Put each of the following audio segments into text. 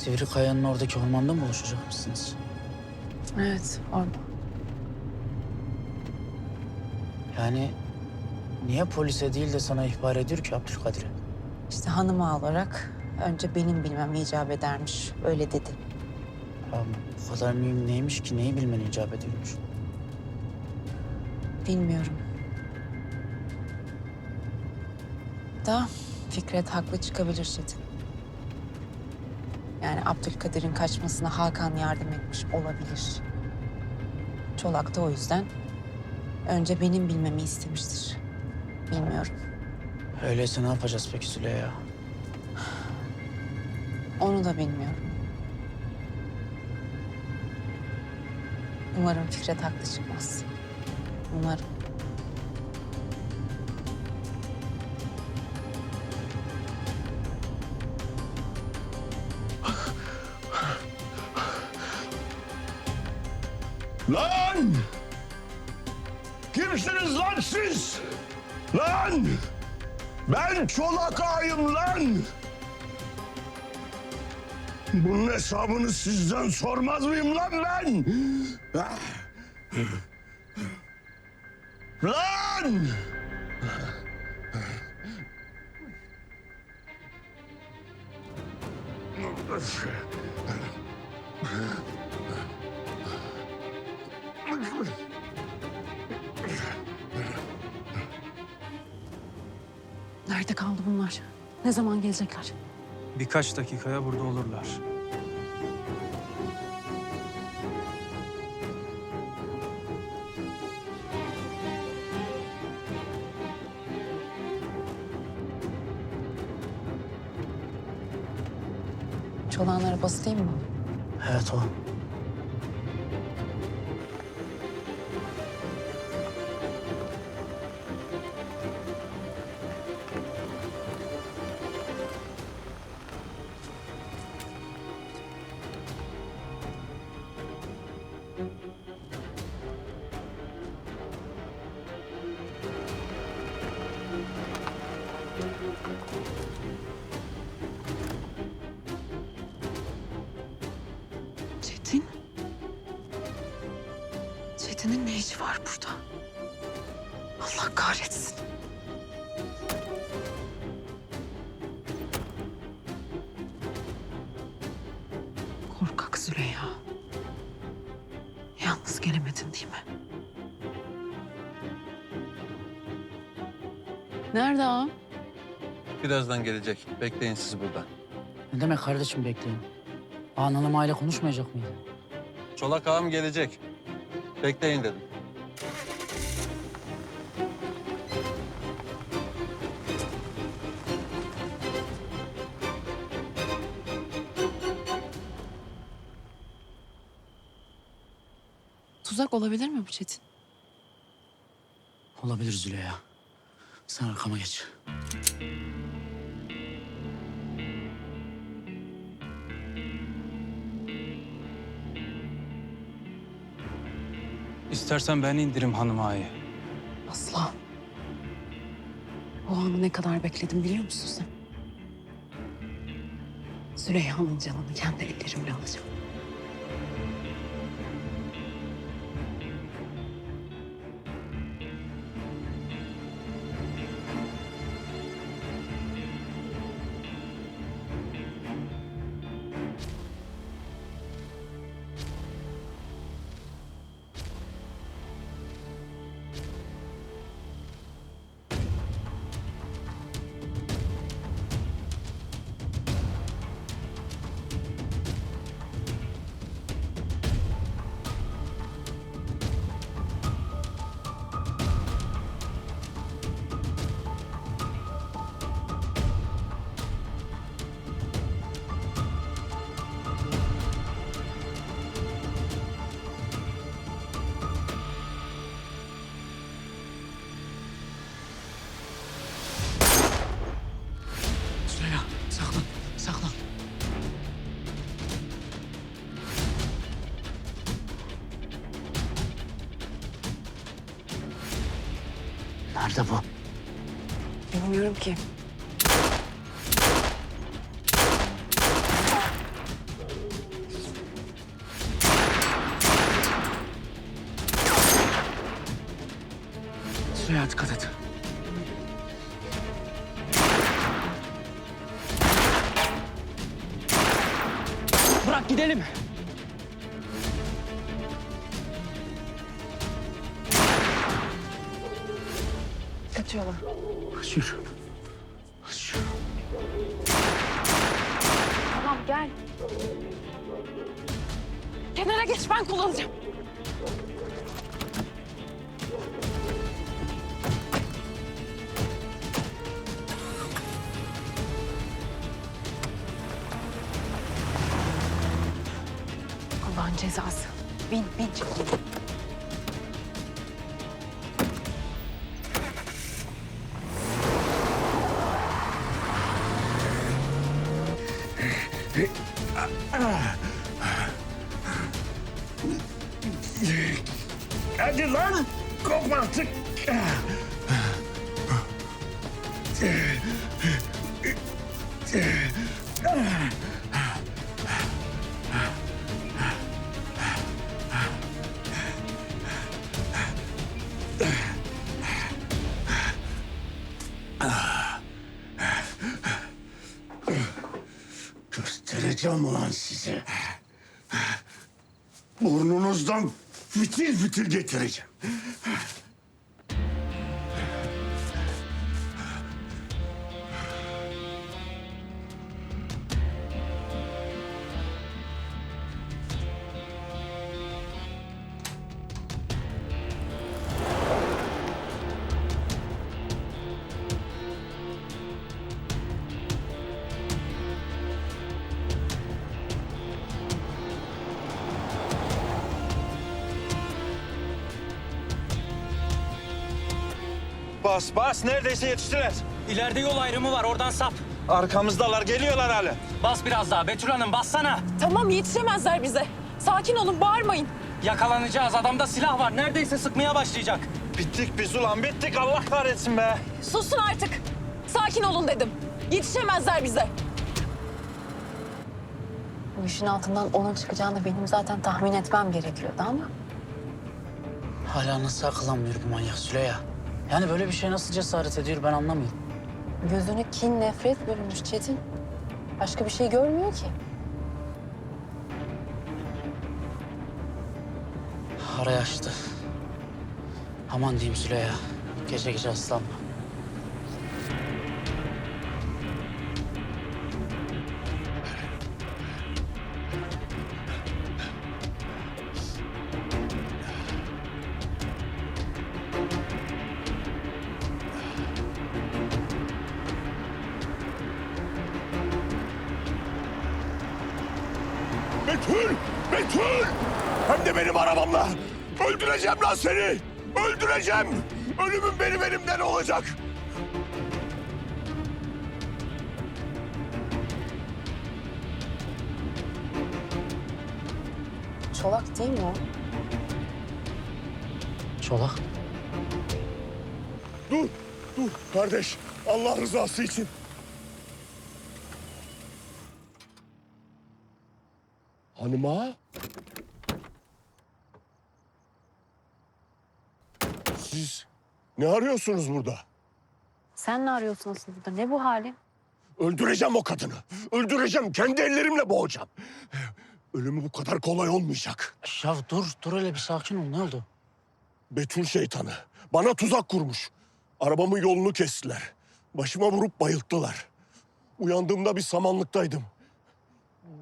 Sivri Kaya'nın oradaki ormanda mı buluşacak mısınız? Evet, orada. Yani niye polise değil de sana ihbar ediyor ki Abdülkadir'e? İşte hanım ağa olarak önce benim bilmem icap edermiş. Öyle dedi. Ya bu kadar mühim neymiş ki neyi bilmen icap ediyormuş? Bilmiyorum. Da Fikret haklı çıkabilir Çetin. Yani Abdülkadir'in kaçmasına Hakan yardım etmiş olabilir. Çolak da o yüzden önce benim bilmemi istemiştir. Bilmiyorum. Öyleyse ne yapacağız peki Süleyha? Onu da bilmiyorum. Umarım Fikret haklı çıkmaz. Umarım. Lan! Kimsiniz lan siz? Lan! Ben Çolak Ağa'yım lan! Bunun hesabını sizden sormaz mıyım lan ben? Lan! Nerede kaldı bunlar? Ne zaman gelecekler? Birkaç dakikaya burada olurlar. Çolağın arabası değil mi? Evet o. Korkak Züleyha. Yalnız gelemedin değil mi? Nerede ağam? Birazdan gelecek. Bekleyin siz burada. Ne demek kardeşim bekleyin? Ağan hanım aile konuşmayacak mıydı? Çolak ağam gelecek. Bekleyin dedim. Olabilir mi bu Çetin? Olabilir Züleyha. Sen arkama geç. İstersen ben indirim hanım ağayı. Asla. O anı ne kadar bekledim biliyor musun sen? Züleyha'nın canını kendi ellerimle alacağım. Nerede bu? Bilmiyorum ki. Kaçıyorlar. Kaçıyor. Kaçıyor. Tamam gel. Kenara geç ben kullanacağım. Hadi lan kopma artık. Göstereceğim ulan size. Burnunuzdan fitil fitil getireceğim. Bas bas neredeyse yetiştiler. İleride yol ayrımı var oradan sap. Arkamızdalar geliyorlar hala. Bas biraz daha Betül Hanım bassana. Tamam yetişemezler bize. Sakin olun bağırmayın. Yakalanacağız adamda silah var neredeyse sıkmaya başlayacak. Bittik biz ulan bittik Allah kahretsin be. Susun artık. Sakin olun dedim. Yetişemezler bize. Bu işin altından onun çıkacağını benim zaten tahmin etmem gerekiyordu ama... Hala nasıl akıllanmıyor bu manyak Züleyha? Yani böyle bir şey nasıl cesaret ediyor ben anlamıyorum. Gözünü kin, nefret bürümüş Çetin. Başka bir şey görmüyor ki. Arayı açtı. Aman diyeyim Züleyha. Gece gece aslanma. Lan seni. Öldüreceğim. Ölümün benim elimden olacak. Çolak değil mi o? Çolak. Dur, dur kardeş. Allah rızası için. Hanıma? Siz ne arıyorsunuz burada? Sen ne arıyorsun aslında burada? Ne bu halin? Öldüreceğim o kadını. Öldüreceğim. Kendi ellerimle boğacağım. Ölümü bu kadar kolay olmayacak. Ya dur, dur hele bir sakin ol. Ne oldu? Betül şeytanı. Bana tuzak kurmuş. Arabamın yolunu kestiler. Başıma vurup bayılttılar. Uyandığımda bir samanlıktaydım.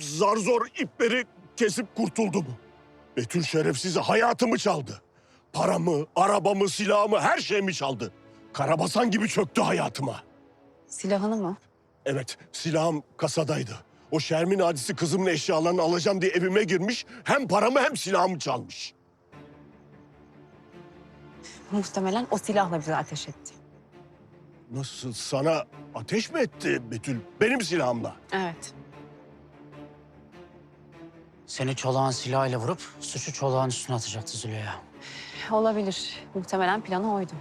Zar zor ipleri kesip kurtuldum. Betül şerefsizi hayatımı çaldı. Paramı, arabamı, silahımı, her şeyimi çaldı. Karabasan gibi çöktü hayatıma. Silahını mı? Evet, silahım kasadaydı. O Şermin hadisi kızımın eşyalarını alacağım diye evime girmiş. Hem paramı hem silahımı çalmış. Muhtemelen o silahla bize ateş etti. Nasıl sana ateş mi etti Betül? Benim silahımla. Evet. Seni çolağın silahıyla vurup suçu çolağın üstüne atacaktı Züleyha. Olabilir. Muhtemelen planı oydu.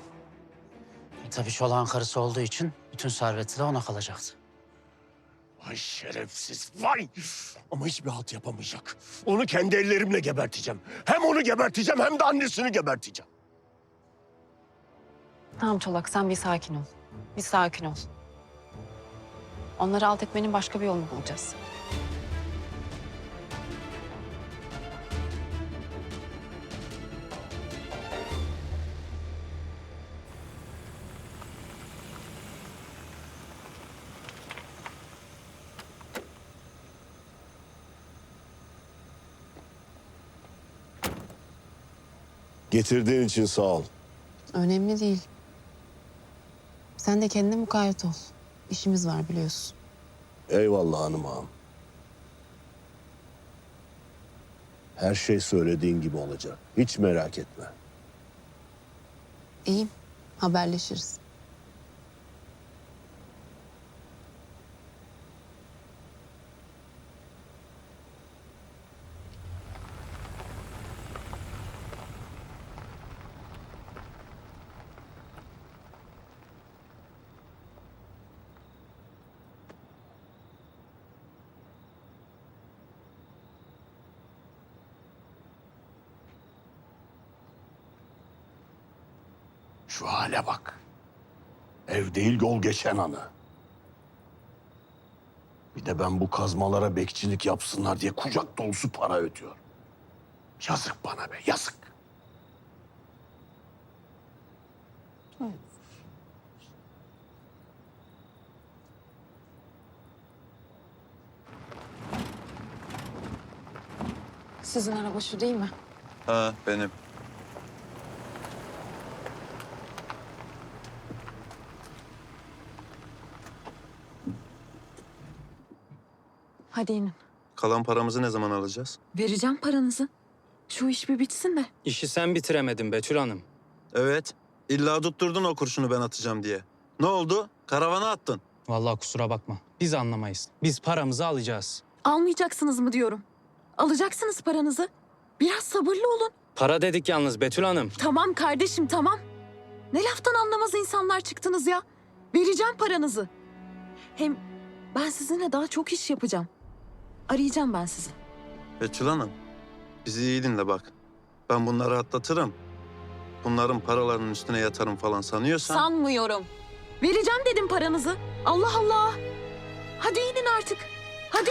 E, tabii çolağın karısı olduğu için bütün serveti de ona kalacaktı. Vay şerefsiz, vay! Ama hiçbir halt yapamayacak. Onu kendi ellerimle geberteceğim. Hem onu geberteceğim hem de annesini geberteceğim. Tamam Çolak sen bir sakin ol. Bir sakin ol. Onları alt etmenin başka bir yolunu bulacağız. Getirdiğin için sağ ol. Önemli değil. Sen de kendine mukayyet ol. İşimiz var biliyorsun. Eyvallah hanım ağam. Her şey söylediğin gibi olacak. Hiç merak etme. İyiyim. Haberleşiriz. Şu hale bak. Ev değil yol geçen anı. Bir de ben bu kazmalara bekçilik yapsınlar diye kucak dolusu para ödüyor. Yazık bana be, yazık. Sizin araba şu değil mi? Ha benim. Hadi inin. Kalan paramızı ne zaman alacağız? Vereceğim paranızı. Şu iş bir bitsin de. İşi sen bitiremedin Betül Hanım. Evet. İlla tutturdun o kurşunu ben atacağım diye. Ne oldu? Karavana attın. Vallahi kusura bakma. Biz anlamayız. Biz paramızı alacağız. Almayacaksınız mı diyorum. Alacaksınız paranızı. Biraz sabırlı olun. Para dedik yalnız Betül Hanım. Tamam kardeşim tamam. Ne laftan anlamaz insanlar çıktınız ya. Vereceğim paranızı. Hem ben sizinle daha çok iş yapacağım. Arayacağım ben sizi. Betül Hanım, bizi iyi dinle bak. Ben bunları atlatırım. Bunların paralarının üstüne yatarım falan sanıyorsan... Sanmıyorum. Vereceğim dedim paranızı. Allah Allah. Hadi inin artık. Hadi.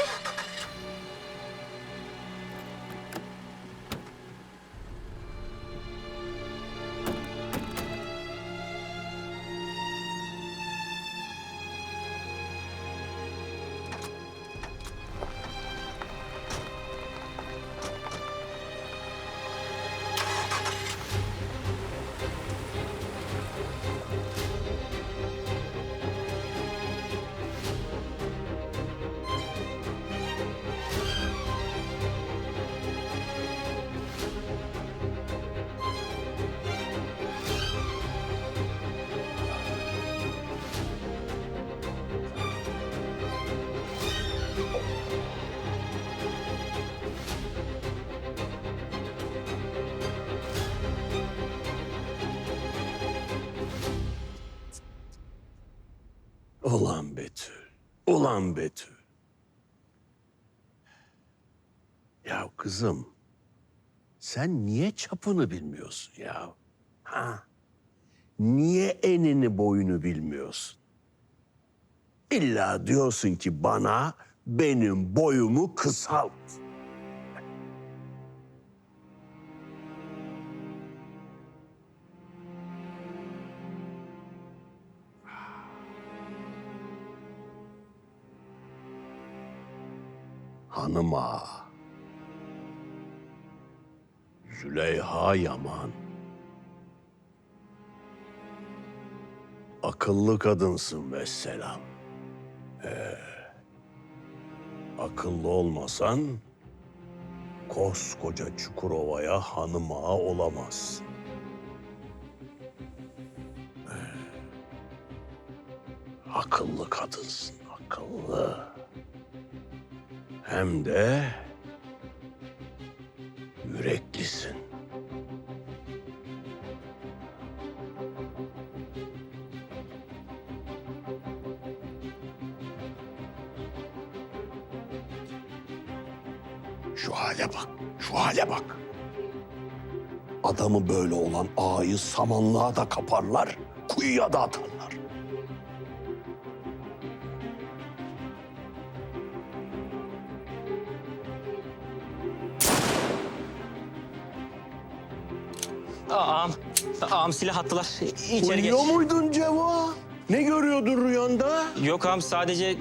Ulan Betül, ulan Betül. Ya kızım, sen niye çapını bilmiyorsun ya? Ha? Niye enini boyunu bilmiyorsun? İlla diyorsun ki bana benim boyumu kısalt. Hanıma. Züleyha Yaman. Akıllı kadınsın vesselam. Ee, akıllı olmasan koskoca Çukurova'ya hanım ağa olamazsın. Ee, akıllı kadınsın, akıllı. Hem de yüreklisin. Şu hale bak, şu hale bak. Adamı böyle olan ağayı samanlığa da kaparlar, kuyuya da atarlar. Ağam silah attılar. İçeri geç. Uyuyor muydun Ceva? Ne görüyordun rüyanda? Yok ağam sadece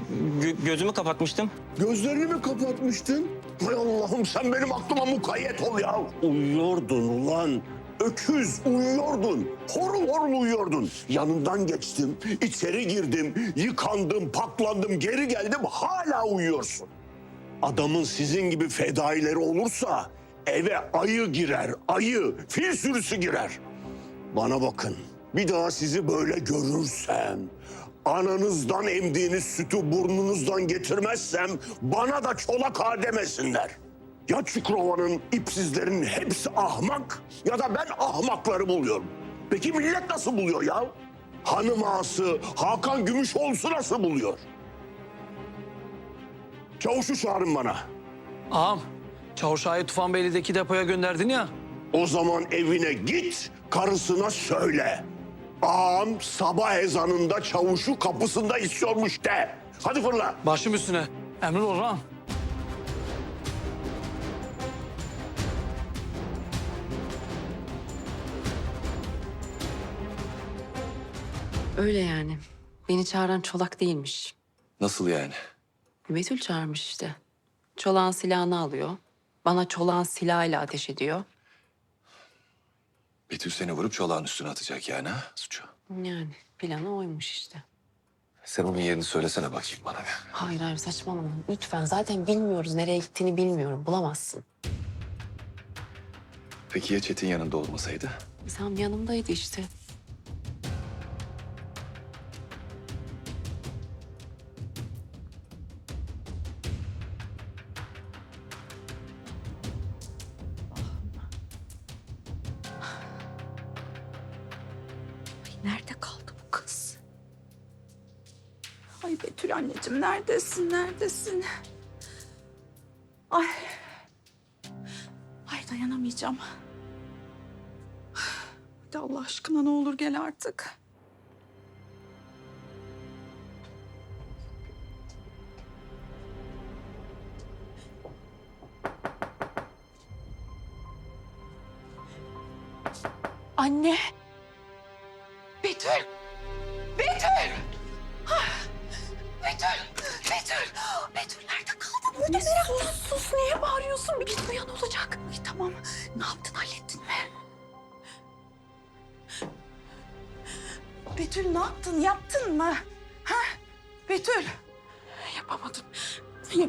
gö- gözümü kapatmıştım. Gözlerini mi kapatmıştın? Hay Allah'ım sen benim aklıma mukayyet ol ya. Uyuyordun ulan. Öküz uyuyordun. Horul horul uyuyordun. Yanından geçtim, içeri girdim, yıkandım, paklandım, geri geldim hala uyuyorsun. Adamın sizin gibi fedaileri olursa eve ayı girer, ayı, fil sürüsü girer. Bana bakın, bir daha sizi böyle görürsem, ananızdan emdiğiniz sütü burnunuzdan getirmezsem bana da çolak ağa demesinler. Ya Çukurova'nın ipsizlerinin hepsi ahmak ya da ben ahmakları buluyorum. Peki millet nasıl buluyor ya? Hanım ağası Hakan Gümüşoğlu nasıl buluyor? Çavuşu çağırın bana. Ağam, Çavuş Ağa'yı Tufan Beyli'deki depoya gönderdin ya. O zaman evine git, karısına söyle. Ağam sabah ezanında çavuşu kapısında istiyormuş de. Hadi fırla. Başım üstüne. Emrin olur ağam. Öyle yani. Beni çağıran çolak değilmiş. Nasıl yani? Betül çağırmış işte. Çolağın silahını alıyor. Bana çolağın silahıyla ateş ediyor. Betül seni vurup çolağın üstüne atacak yani ha suçu. Yani planı oymuş işte. Sen onun yerini söylesene bakayım bana bir. Hayır hayır saçmalama. Lütfen zaten bilmiyoruz. Nereye gittiğini bilmiyorum. Bulamazsın. Peki ya Çetin yanında olmasaydı? Sam yanımdaydı işte. Nerede kaldı bu kız? Ay Betül anneciğim neredesin, neredesin? Ay. Ay dayanamayacağım. Hadi Allah aşkına ne olur gel artık.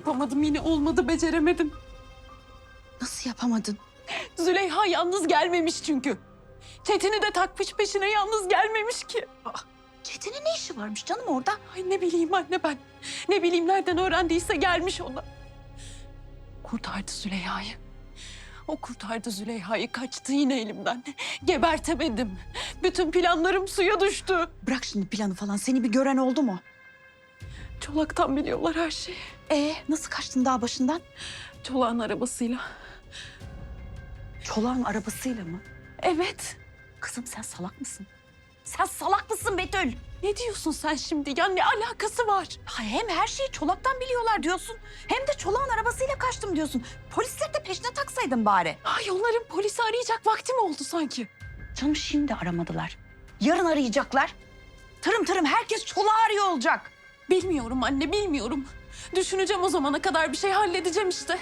Yapamadım. Yine olmadı. Beceremedim. Nasıl yapamadın? Züleyha yalnız gelmemiş çünkü. Çetin'i de takmış peşine yalnız gelmemiş ki. Çetin'in ne işi varmış canım orada? Ay ne bileyim anne ben. Ne bileyim nereden öğrendiyse gelmiş ona. Kurtardı Züleyha'yı. O kurtardı Züleyha'yı. Kaçtı yine elimden. Gebertemedim. Bütün planlarım suya düştü. Bırak şimdi planı falan. Seni bir gören oldu mu? Çolaktan biliyorlar her şeyi. Ee, nasıl kaçtın dağ başından? Çolak'ın arabasıyla. Çolağın arabasıyla mı? Evet. Kızım sen salak mısın? Sen salak mısın Betül? Ne diyorsun sen şimdi? Ya ne alakası var? Hay hem her şeyi çolaktan biliyorlar diyorsun. Hem de çolağın arabasıyla kaçtım diyorsun. Polisleri de peşine taksaydın bari. Ay onların polisi arayacak vakti mi oldu sanki? Canım şimdi aramadılar. Yarın arayacaklar. Tırım tırım herkes çolağı arıyor olacak. Bilmiyorum anne, bilmiyorum. Düşüneceğim o zamana kadar bir şey halledeceğim işte.